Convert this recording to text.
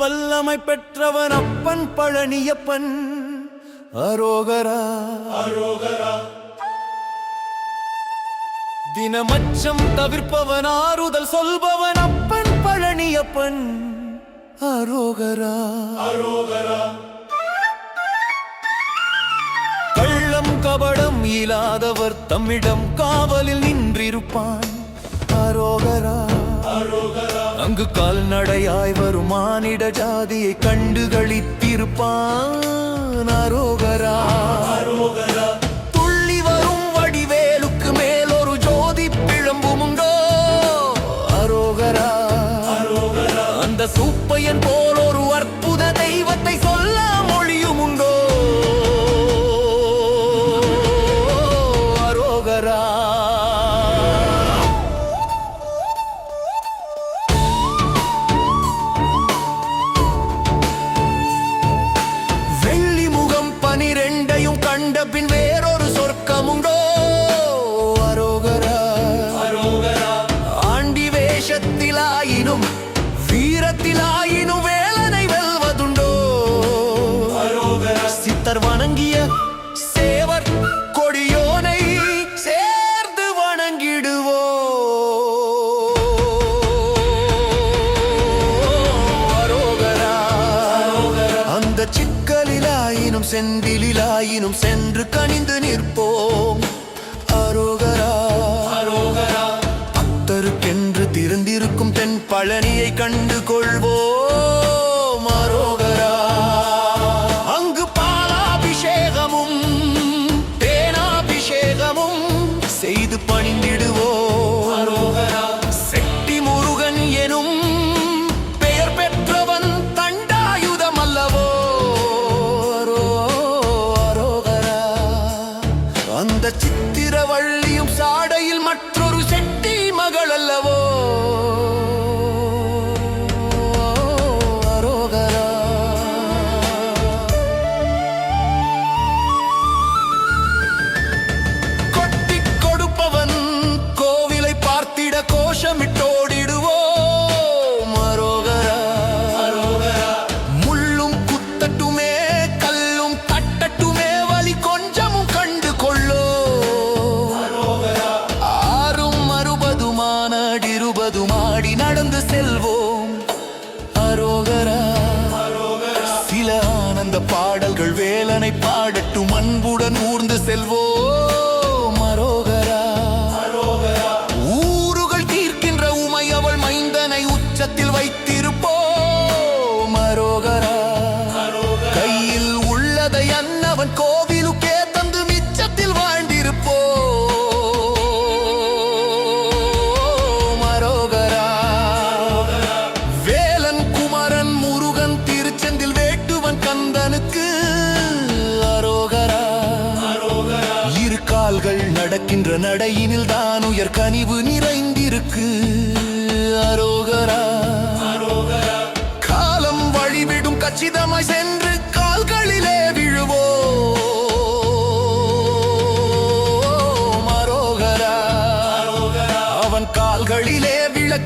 வல்லமை பெற்றவன் அப்பன் பழனியப்பன். அரோகரா. அரோகரா தினமச்சம் தவிர்ப்பவன் ஆறுதல் சொல்பவன் அப்பன் பழனியப்பன். அரோகரா அரோகரா. கள்ளம் கபடம் இல்லாதவர் தம்மிடம் காவலில் நின்றிருப்பான். அரோகரா. அங்கு கால்நடையாய் வரும் மானிட ஜாதியை கண்டுகளித்திருப்பான் அரோகரா. துள்ளி வரும் வடிவேலுக்கு மேல் ஒரு ஜோதி பிழம்பும் உண்டோ அரோகரா. அந்த சூப்பையன் போ வீரத்திலாயினும் வேலனை வெல்வதுண்டோ? சித்தர் வணங்கிய சேவர் கொடியோனை சேர்ந்து வணங்கிடுவோ? அரோகரா அந்த சிக்கலிலாயினும் செந்திலாயினும் சென்று கணிந்து நிற்போம். அரோகரா பழனியை கண்டு கொள்வோம் அரோகரா அங்கு பாலாபிஷேகமும் தேனாபிஷேகமும் செய்து பணிந்திடுவோ பணிந்திடுவோம் செட்டி முருகன் எனும் பெயர் பெற்றவன் தண்டாயுதம் அல்லவோ அரோ, அரோகரா. அந்த சித்த அந்த பாடல்கள் வேலனை பாடட்டும். அன்புடன் ஊர்ந்து செல்வோ மரோகரா. ஊருகள் தீர்க்கின்ற உமை அவள் மைந்தனை உச்சத்தில் வைத்திருப்போம் மரோகரா. கையில் உள்ளதை அன்னவன் கோ நடக்கின்ற நடையினில் தான் உயர் கனிவு நிறைந்திருக்கு. அரோகரா. காலம் வழிவிடும் கச்சிதமாய் சென்று கால்களிலே விழுவோ அரோகரா. அவன் கால்களிலே விழ